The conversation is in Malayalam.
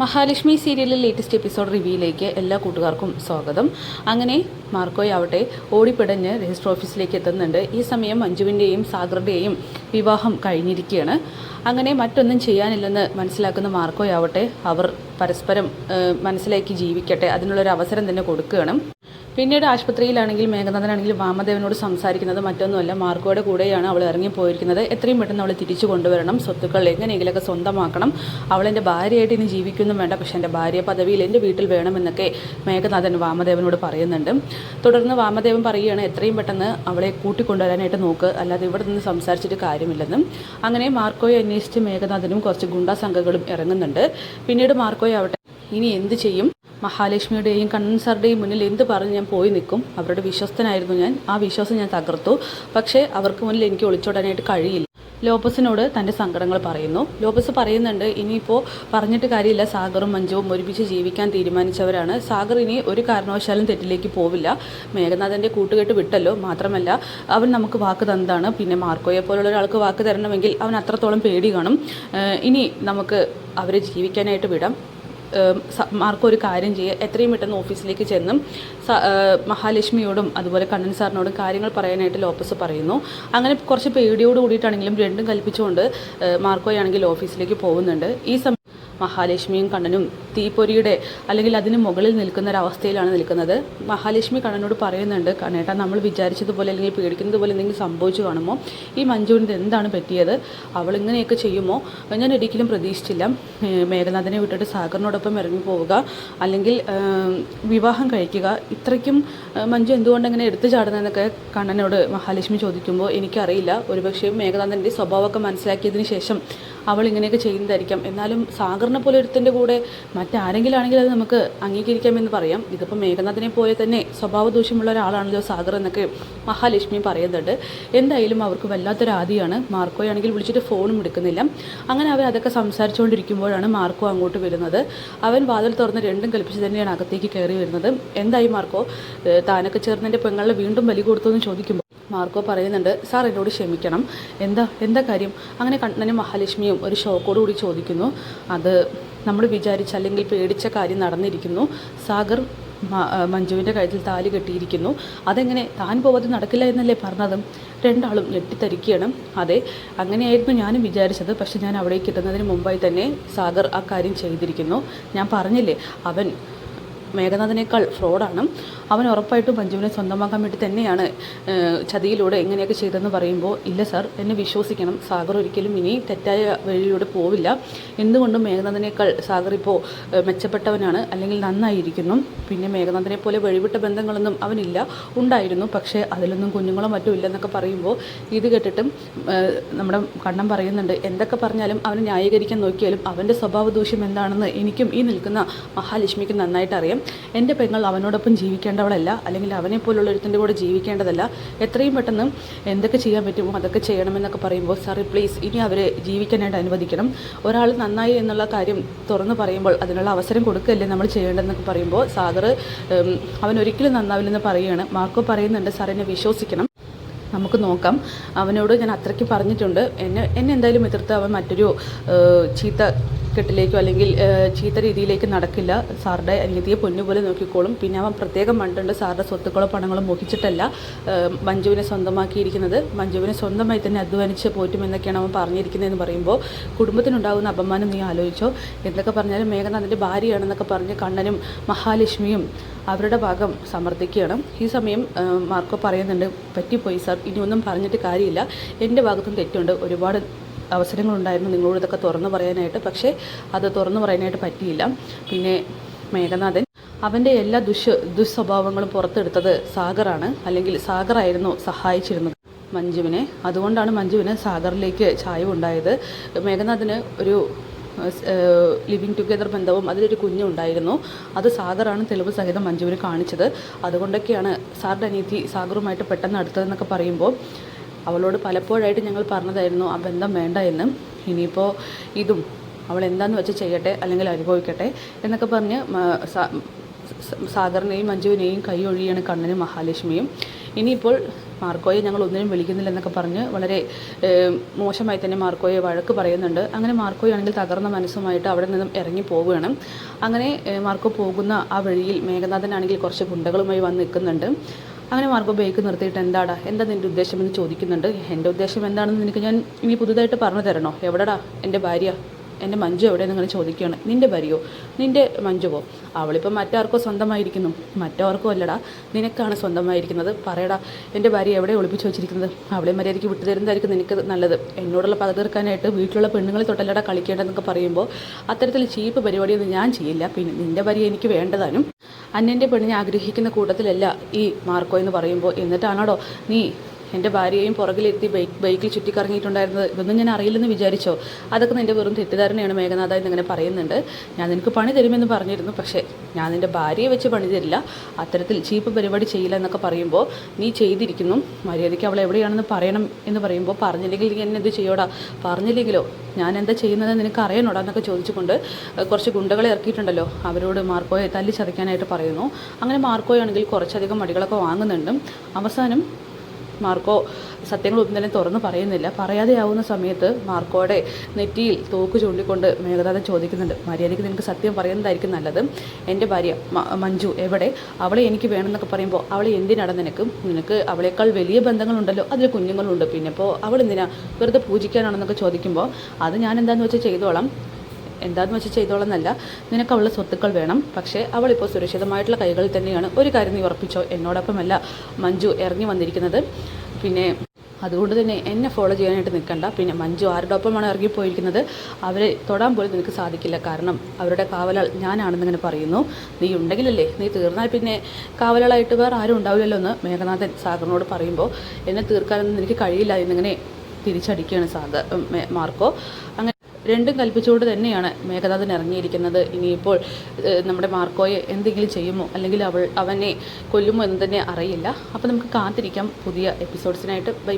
മഹാലക്ഷ്മി സീരിയലിലെ ലേറ്റസ്റ്റ് എപ്പിസോഡ് റിവ്യൂയിലേക്ക് എല്ലാ കൂട്ടുകാർക്കും സ്വാഗതം. അങ്ങനെ മാർക്കോയ് മാർക്കോയാവട്ടെ ഓടിപ്പിടഞ്ഞ് രജിസ്റ്റർ ഓഫീസിലേക്ക് എത്തുന്നുണ്ട്. ഈ സമയം മഞ്ജുവിന്റെയും സാഗറിന്റെയും വിവാഹം കഴിഞ്ഞിരിക്കുകയാണ്. അങ്ങനെ മറ്റൊന്നും ചെയ്യാനില്ലെന്ന് മനസ്സിലാക്കുന്ന മാർക്കോയ് മാർക്കോയാവട്ടെ അവർ പരസ്പരം മനസ്സിലാക്കി ജീവിക്കട്ടെ അതിനുള്ളൊരു അവസരം തന്നെ കൊടുക്കുകയാണ്. പിന്നീട് ആശുപത്രിയിലാണെങ്കിൽ മേഘനാഥനാണെങ്കിൽ വാമദേവനോട് സംസാരിക്കുന്നത് മറ്റൊന്നുമല്ല. മാർക്കോയുടെ കൂടെയാണ് അവൾ ഇറങ്ങിപ്പോയിരിക്കുന്നത്. എത്രയും പെട്ടെന്ന് അവളെ തിരിച്ചു കൊണ്ടുവരണം. സ്വത്തുക്കൾ എങ്ങനെയെങ്കിലുമൊക്കെ സ്വന്തമാക്കണം. അവൾ എന്റെ ഭാര്യയായിട്ട് ഇനി ജീവിക്കുന്നു വേണ്ട. പക്ഷേ എന്റെ ഭാര്യ പദവിയിൽ എന്റെ വീട്ടിൽ വേണമെന്നൊക്കെ മേഘനാഥൻ വാമദേവനോട് പറയുന്നുണ്ട്. തുടർന്ന് വാമദേവൻ പറയുകയാണ് എത്രയും പെട്ടെന്ന് അവളെ കൂട്ടിക്കൊണ്ടുവരാനായിട്ട് നോക്ക്. അല്ലാതെ ഇവിടെ നിന്ന് സംസാരിച്ചിട്ട് കാര്യമില്ലെന്നും. അങ്ങനെ മാർക്കോയെ അന്വേഷിച്ച് മേഘനാഥനും കുറച്ച് ഗുണ്ടാ സംഘങ്ങളും ഇറങ്ങുന്നുണ്ട്. പിന്നീട് മാർക്കോയെ ആവട്ടെ ഇനി എന്ത് ചെയ്യും? മഹാലക്ഷ്മിയുടെയും കണ്ണൻ സാറുടെയും മുന്നിൽ എന്ത് പറഞ്ഞ് ഞാൻ പോയി നിൽക്കും? അവരുടെ വിശ്വസ്തനായിരുന്നു ഞാൻ. ആ വിശ്വാസം ഞാൻ തകർത്തു. പക്ഷേ അവർക്ക് മുന്നിൽ എനിക്ക് ഒളിച്ചോടാനായിട്ട് കഴിയില്ല. ലോപ്പസിനോട് തന്റെ സങ്കടങ്ങൾ പറയുന്നു. ലോപ്പസ് പറയുന്നുണ്ട് ഇനിയിപ്പോൾ പറഞ്ഞിട്ട് കാര്യമില്ല. സാഗറും മഞ്ജുവും ഒരുമിച്ച് ജീവിക്കാൻ തീരുമാനിച്ചവരാണ്. സാഗർ ഇനി ഒരു കാരണവശാലും തെറ്റിലേക്ക് പോവില്ല. മേഘനാഥന്റെ കൂട്ടുകെട്ട് വിട്ടല്ലോ. മാത്രമല്ല അവൻ നമുക്ക് വാക്ക് തന്നതാണ്. പിന്നെ മാർക്കോയെ പോലുള്ള ഒരാൾക്ക് വാക്ക് തരണമെങ്കിൽ അവൻ അത്രത്തോളം പേടി കാണും. ഇനി നമുക്ക് അവരെ ജീവിക്കാനായിട്ട് വിടാം. മാർക്കോ ഒരു കാര്യം ചെയ്യുക എത്രയും പെട്ടെന്ന് ഓഫീസിലേക്ക് ചെന്നും മഹാലക്ഷ്മിയോടും അതുപോലെ കണ്ണൻ സാറിനോടും കാര്യങ്ങൾ പറയാനായിട്ട് ലോപ്പസ് പറയുന്നു. അങ്ങനെ കുറച്ച് പേടിയോട് കൂടിയിട്ടാണെങ്കിലും രണ്ടും കൽപ്പിച്ചുകൊണ്ട് മാർക്കോയാണെങ്കിൽ ഓഫീസിലേക്ക് പോകുന്നുണ്ട്. ഈ സമയം മഹാലക്ഷ്മിയും കണ്ണനും തീപ്പൊരിയുടെ അല്ലെങ്കിൽ അതിന് മുകളിൽ നിൽക്കുന്ന ഒരവസ്ഥയിലാണ് നിൽക്കുന്നത്. മഹാലക്ഷ്മി കണ്ണനോട് പറയുന്നുണ്ട് കണ്ണേട്ടാ നമ്മൾ വിചാരിച്ചതുപോലെ അല്ലെങ്കിൽ പേടിക്കുന്നതുപോലെ എന്തെങ്കിലും സംഭവിച്ചു കാണുമോ? ഈ മഞ്ജുവിന് എന്താണ് പറ്റിയത്? അവൾ ഇങ്ങനെയൊക്കെ ചെയ്യുമോ? ഞാൻ ഒരിക്കലും പ്രതീക്ഷിച്ചില്ല. മേഘനാഥനെ വിട്ടിട്ട് സാഗറിനോടൊപ്പം ഇറങ്ങി പോവുക അല്ലെങ്കിൽ വിവാഹം കഴിക്കുക. ഇത്രയ്ക്കും മഞ്ജു എന്തുകൊണ്ട് അങ്ങനെ എടുത്തു ചാടുന്നതെന്നൊക്കെ കണ്ണനോട് മഹാലക്ഷ്മി ചോദിക്കുമ്പോൾ എനിക്കറിയില്ല. ഒരുപക്ഷേ മേഘനാഥന്റെ സ്വഭാവമൊക്കെ മനസ്സിലാക്കിയതിന് ശേഷം അവൾ ഇങ്ങനെയൊക്കെ ചെയ്യുന്നതായിരിക്കാം. എന്നാലും സാഗറിനെ പോലെ ഒരുത്തിന്റെ കൂടെ മറ്റാരെങ്കിലും ആണെങ്കിൽ അത് നമുക്ക് അംഗീകരിക്കാമെന്ന് പറയാം. ഇതിപ്പോൾ മേഘനാഥിനെ പോലെ തന്നെ സ്വഭാവ ദൂഷ്യമുള്ള ഒരാളാണല്ലോ സാഗർ എന്നൊക്കെ മഹാലക്ഷ്മി പറയുന്നുണ്ട്. എന്തായാലും അവർക്ക് വല്ലാത്തൊരു ആദിയാണ്. മാർക്കോയാണെങ്കിൽ വിളിച്ചിട്ട് ഫോണും എടുക്കുന്നില്ല. അങ്ങനെ അവർ അതൊക്കെ സംസാരിച്ചുകൊണ്ടിരിക്കുമ്പോഴാണ് മാർക്കോ അങ്ങോട്ട് വരുന്നത്. അവൻ വാതിൽ തുറന്ന് രണ്ടും കൽപ്പിച്ച് തന്നെയാണ് അകത്തേക്ക് കയറി വരുന്നത്. എന്തായി മാർക്കോ? താനൊക്കെ ചേർന്ന് എന്റെ പെങ്ങളെ വീണ്ടും ബലി കൊടുത്തു എന്ന് ചോദിക്കുമ്പോൾ മാർക്കോ പറയുന്നുണ്ട് സാർ എന്നോട് ക്ഷമിക്കണം. എന്താ എന്താ കാര്യം? അങ്ങനെ കണ്ണനും മഹാലക്ഷ്മിയും ഒരു ഷോക്കോട് കൂടി ചോദിക്കുന്നു. അത് നമ്മൾ വിചാരിച്ച അല്ലെങ്കിൽ പേടിച്ച കാര്യം നടന്നിരിക്കുന്നു. സാഗർ മഞ്ജുവിന്റെ കഴുത്തിൽ താലി കെട്ടിയിരിക്കുന്നു. അതെങ്ങനെ? താൻ പോവാതെ നടക്കില്ല എന്നല്ലേ പറഞ്ഞത്? രണ്ടാളും ഞെട്ടിത്തരിക്കുകയാണ്. അതെ അങ്ങനെയായിരുന്നു ഞാനും വിചാരിച്ചത്. പക്ഷെ ഞാൻ അവിടെ എത്തുന്നതിന് മുമ്പായി തന്നെ സാഗർ ആ കാര്യം ചെയ്തിരിക്കുന്നു. ഞാൻ പറഞ്ഞില്ലേ അവൻ മേഘനാഥനേക്കാൾ ഫ്രോഡാണ് അവൻ ഉറപ്പായിട്ടും മഞ്ജുവിനെ സ്വന്തമാക്കാൻ വേണ്ടി തന്നെയാണ് ചതിയിലൂടെ എങ്ങനെയൊക്കെ ചെയ്തതെന്ന് പറയുമ്പോൾ ഇല്ല സാർ എന്നെ വിശ്വസിക്കണം. സാഗർ ഒരിക്കലും ഇനി തെറ്റായ വഴിയിലൂടെ പോവില്ല. എന്തുകൊണ്ടും മേഘനാഥനേക്കാൾ സാഗർ ഇപ്പോൾ മെച്ചപ്പെട്ടവനാണ്. അല്ലെങ്കിൽ നന്നായിരിക്കുന്നു. പിന്നെ മേഘനാഥനെ പോലെ വഴിവിട്ട ബന്ധങ്ങളൊന്നും അവനില്ല. ഉണ്ടായിരുന്നു. പക്ഷേ അതിലൊന്നും കുഞ്ഞുങ്ങളോ മറ്റോ ഇല്ലെന്നൊക്കെ പറയുമ്പോൾ ഇത് കേട്ടിട്ടും നമ്മുടെ കണ്ണം പറയുന്നുണ്ട് എന്തൊക്കെ പറഞ്ഞാലും അവനെ ന്യായീകരിക്കാൻ നോക്കിയാലും അവന്റെ സ്വഭാവ ദൂഷ്യം എന്താണെന്ന് എനിക്കും ഈ നിൽക്കുന്ന മഹാലക്ഷ്മിക്ക് നന്നായിട്ട് അറിയാം. എന്റെ പെങ്ങൾ അവനോടൊപ്പം ജീവിക്കേണ്ടവളല്ല അല്ലെങ്കിൽ അവനെ പോലുള്ള ഒരുത്തിന്റെ കൂടെ ജീവിക്കേണ്ടതല്ല. എത്രയും പെട്ടെന്ന് എന്തൊക്കെ ചെയ്യാൻ പറ്റുമോ അതൊക്കെ ചെയ്യണമെന്നൊക്കെ പറയുമ്പോൾ സാറി പ്ലീസ് ഇനി അവരെ ജീവിക്കാനായിട്ട് അനുവദിക്കണം. ഒരാൾ നന്നായി എന്നുള്ള കാര്യം തുറന്നു പറയുമ്പോൾ അതിനുള്ള അവസരം കൊടുക്കുകയല്ലേ നമ്മൾ ചെയ്യേണ്ടതെന്നൊക്കെ പറയുമ്പോൾ സാഗർ അവൻ ഒരിക്കലും നന്നാവില്ലെന്ന് പറയുകയാണ്. മാർക്കോ പറയുന്നുണ്ട് എന്നെ വിശ്വസിക്കണം. നമുക്ക് നോക്കാം. അവനോട് ഞാൻ അത്രയ്ക്ക് പറഞ്ഞിട്ടുണ്ട്. എന്നെ എന്നെ എന്തായാലും എതിർത്ത് അവൻ മറ്റൊരു ചീത്ത കെട്ടിലേക്കോ അല്ലെങ്കിൽ ചീത്ത രീതിയിലേക്ക് നടക്കില്ല. സാറുടെ അനിയത്തിയെ പൊന്നുപോലെ നോക്കിക്കോളും. പിന്നെ അവൻ പ്രത്യേകം കണ്ടുണ്ട് സാറുടെ സ്വത്തുക്കളോ പണങ്ങളോ മോഹിച്ചിട്ടല്ല മഞ്ജുവിനെ സ്വന്തമാക്കിയിരിക്കുന്നത്. മഞ്ജുവിനെ സ്വന്തമായി തന്നെ അധ്വാനിച്ച് പോറ്റുമെന്നൊക്കെയാണ് അവൻ പറഞ്ഞിരിക്കുന്നതെന്ന് പറയുമ്പോൾ കുടുംബത്തിനുണ്ടാകുന്ന അപമാനം നീ ആലോചിച്ചോ? എന്തൊക്കെ പറഞ്ഞാലും മേഘനാഥന്റെ ഭാര്യയാണെന്നൊക്കെ പറഞ്ഞ് കണ്ണനും മഹാലക്ഷ്മിയും അവരുടെ ഭാഗം സമർത്ഥിക്കുകയാണ്. ഈ സമയം മാർക്കോ പറയുന്നുണ്ട് പറ്റിപ്പോയി സാർ. ഇനിയൊന്നും പറഞ്ഞിട്ട് കാര്യമില്ല. എന്റെ ഭാഗത്തും തെറ്റുണ്ട്. ഒരുപാട് അവസരങ്ങളുണ്ടായിരുന്നു. നിങ്ങളോട് ഇതൊക്കെ തുറന്നു പറയാനായിട്ട്. പക്ഷേ അത് തുറന്നു പറയാനായിട്ട് പറ്റിയില്ല. പിന്നെ മേഘനാഥൻ അവന്റെ എല്ലാ ദുഷ് ദുസ്വഭാവങ്ങളും പുറത്തെടുത്തത് സാഗറാണ്. അല്ലെങ്കിൽ സാഗറായിരുന്നു സഹായിച്ചിരുന്നത് മഞ്ജുവിനെ. അതുകൊണ്ടാണ് മഞ്ജുവിന് സാഗറിലേക്ക് ചായവുണ്ടായത്. മേഘനാഥിന് ഒരു ലിവിങ് ടുഗെദർ ബന്ധവും അതിലൊരു കുഞ്ഞുണ്ടായിരുന്നു. അത് സാഗറാണ് തെളിവ് സഹിതം മഞ്ജുവിന് കാണിച്ചത്. അതുകൊണ്ടൊക്കെയാണ് സാറിന്റെ അനിയത്തി സാഗറുമായിട്ട് പെട്ടെന്ന് അടുത്തതെന്നൊക്കെ പറയുമ്പോൾ അവളോട് പലപ്പോഴായിട്ട് ഞങ്ങൾ പറഞ്ഞതായിരുന്നു ആ ബന്ധം വേണ്ട എന്ന്. ഇനിയിപ്പോൾ ഇതും അവൾ എന്താന്ന് വെച്ച് ചെയ്യട്ടെ അല്ലെങ്കിൽ അനുഭവിക്കട്ടെ എന്നൊക്കെ പറഞ്ഞ് സാഗറിനെയും മഞ്ജുവിനെയും കൈ ഒഴിയാണ് കണ്ണനും മഹാലക്ഷ്മിയും. ഇനിയിപ്പോൾ മാർക്കോയെ ഞങ്ങൾ ഒന്നിനും വിളിക്കുന്നില്ല എന്നൊക്കെ പറഞ്ഞ് വളരെ മോശമായി തന്നെ മാർക്കോയെ വഴക്ക് പറയുന്നുണ്ട്. അങ്ങനെ മാർക്കോയാണെങ്കിൽ തകർന്ന മനസ്സുമായിട്ട് അവിടെ നിന്നും ഇറങ്ങി പോവുകയാണ്. അങ്ങനെ മാർക്കോ പോകുന്ന ആ വഴിയിൽ മേഘനാഥനാണെങ്കിൽ കുറച്ച് ഗുണ്ടകളുമായി വന്ന് നിൽക്കുന്നുണ്ട്. അങ്ങനെ മാർഗോ ബൈക്ക് നിർത്തിയിട്ട് എന്താടാ? എന്താ നിന്റെ ഉദ്ദേശമെന്ന് ചോദിക്കുന്നുണ്ട്. എന്റെ ഉദ്ദേശം എന്താണെന്ന് നിനക്ക് ഞാൻ ഇനി പുതുതായിട്ട് പറഞ്ഞു തരണോ? എവിടെടാ? എന്റെ ഭാര്യ? എന്റെ മഞ്ജു എവിടെ നിങ്ങൾ ചോദിക്കുകയാണ്. നിന്റെ ഭാര്യയോ നിന്റെ മഞ്ജുവോ? അവളിപ്പോൾ മറ്റാർക്കോ സ്വന്തമായിരിക്കുന്നു. മറ്റാർക്കോ അല്ലടാ നിനക്കാണ് സ്വന്തമായിരിക്കുന്നത്. പറയടാ എന്റെ ഭാര്യ എവിടെ ഒളിപ്പിച്ച് വെച്ചിരിക്കുന്നത്? അവളെ മര്യാദയ്ക്ക് വിട്ടു തരുന്നതായിരിക്കും നിനക്ക് നല്ലത്. എന്നോടുള്ള പക തീർക്കാനായിട്ട് വീട്ടിലുള്ള പെണ്ണുങ്ങളെ തൊട്ടല്ലടാ കളിക്കേണ്ടതെന്നൊക്കെ പറയുമ്പോൾ അത്തരത്തിൽ ചീപ്പ് പരിപാടിയൊന്നും ഞാൻ ചെയ്യില്ല. പിന്നെ നിന്റെ ഭാര്യ എനിക്ക് വേണ്ടതാനും അന്നന്റെ പെണ്ണിനെ ആഗ്രഹിക്കുന്ന കൂട്ടത്തിലല്ല ഈ മാർക്കോ എന്ന് പറയുമ്പോൾ എന്നിട്ടാണോടോ നീ എന്റെ ഭാര്യയെയും പുറകിലെത്തി ബൈക്ക് ബൈക്കിൽ ചുറ്റിക്കറങ്ങിയിട്ടുണ്ടായിരുന്നത്. ഇതൊന്നും ഞാൻ അറിയില്ലെന്ന് വിചാരിച്ചോ? അതൊക്കെ നിന്റെ വെറും തെറ്റിദ്ധാരണയാണ് മേഘനാഥ എന്നിങ്ങനെ പറയുന്നുണ്ട്. ഞാൻ നിനക്ക് പണി തരുമെന്ന് പറഞ്ഞിരുന്നു. പക്ഷേ ഞാൻ നിന്റെ ഭാര്യയെ വെച്ച് പണി തരില്ല. അത്തരത്തിൽ ചീപ്പ് പരിപാടി ചെയ്യില്ല എന്നൊക്കെ പറയുമ്പോൾ നീ ചെയ്തിരിക്കുന്നു. മര്യാദയ്ക്ക് അവൾ എവിടെയാണെന്ന് പറയണം എന്ന് പറയുമ്പോൾ പറഞ്ഞില്ലെങ്കിൽ നീ എന്നെ എന്ത് ചെയ്യോടാ? പറഞ്ഞില്ലെങ്കിലോ? ഞാൻ എന്താ ചെയ്യുന്നത് നിനക്ക് അറിയണോടാ എന്നൊക്കെ ചോദിച്ചുകൊണ്ട് കുറച്ച് ഗുണ്ടകളെ ഇറക്കിയിട്ടുണ്ടല്ലോ. അവരോട് മാർക്കോയെ തല്ലി ചതയ്ക്കാനായിട്ട് പറയുന്നു. അങ്ങനെ മാർക്കോയാണെങ്കിൽ കുറച്ചധികം മടികളൊക്കെ വാങ്ങുന്നുണ്ട്. അവസാനം മാർക്കോ സത്യങ്ങളൊന്നും തന്നെ തുറന്ന് പറയുന്നില്ല. പറയാതെയാവുന്ന സമയത്ത് മാർക്കോയുടെ നെറ്റിയിൽ തോക്ക് ചൂണ്ടിക്കൊണ്ട് മേഘനാഥൻ ചോദിക്കുന്നുണ്ട് മര്യാദയ്ക്ക് നിനക്ക് സത്യം പറയുന്നതായിരിക്കും നല്ലത്. എന്റെ ഭാര്യ മഞ്ജു എവിടെ? അവളെ എനിക്ക് വേണമെന്നൊക്കെ പറയുമ്പോൾ അവൾ എന്തിനാണ് നിനക്ക്? നിനക്ക് അവളേക്കാൾ വലിയ ബന്ധങ്ങളുണ്ടല്ലോ അതിൽ കുഞ്ഞുങ്ങളുണ്ട്. പിന്നെ ഇപ്പോൾ അവൾ എന്തിനാ വെറുതെ പൂജിക്കാനാണെന്നൊക്കെ ചോദിക്കുമ്പോൾ അത് ഞാൻ എന്താണെന്ന് വെച്ചാൽ ചെയ്തോളാം. എന്താന്ന് വെച്ച് ചെയ്തോളം എന്നല്ല നിനക്ക് അവളുടെ സ്വത്തുക്കൾ വേണം. പക്ഷേ അവളിപ്പോൾ സുരക്ഷിതമായിട്ടുള്ള കൈകളിൽ തന്നെയാണ് ഒരു കാര്യം നീ ഉറപ്പിച്ചോ? എന്നോടൊപ്പമല്ല മഞ്ജു ഇറങ്ങി വന്നിരിക്കുന്നത്. പിന്നെ അതുകൊണ്ട് തന്നെ എന്നെ ഫോളോ ചെയ്യാനായിട്ട് നിൽക്കണ്ട. പിന്നെ മഞ്ജു ആരുടെ ഒപ്പമാണ് ഇറങ്ങിപ്പോയിരിക്കുന്നത്. അവരെ തൊടാൻ പോലും നിനക്ക് സാധിക്കില്ല. കാരണം അവരുടെ കാവലാൾ ഞാനാണെന്ന് ഇങ്ങനെ പറയുന്നു. നീ ഉണ്ടെങ്കിലല്ലേ നീ തീർന്നാൽ പിന്നെ കാവലാളായിട്ട് വേറെ ആരും ഉണ്ടാവില്ലല്ലോ എന്ന് മേഘനാഥൻ സാഗറിനോട് പറയുമ്പോൾ എന്നെ തീർക്കാനൊന്നും എനിക്ക് കഴിയില്ല എന്നിങ്ങനെ തിരിച്ചടിക്കുകയാണ് സാഗർ മാർക്കോ. അങ്ങനെ രണ്ടും കൽപ്പിച്ചുകൊണ്ട് തന്നെയാണ് മേഘനാഥൻ ഇറങ്ങിയിരിക്കുന്നത്. ഇനിയിപ്പോൾ നമ്മുടെ മാർക്കോയെ എന്തെങ്കിലും ചെയ്യുമോ? അല്ലെങ്കിൽ അവൾ അവനെ കൊല്ലുമോ എന്ന് തന്നെ അറിയില്ല. അപ്പോൾ നമുക്ക് കാത്തിരിക്കാം പുതിയ എപ്പിസോഡ്സിനായിട്ട്. ബൈ.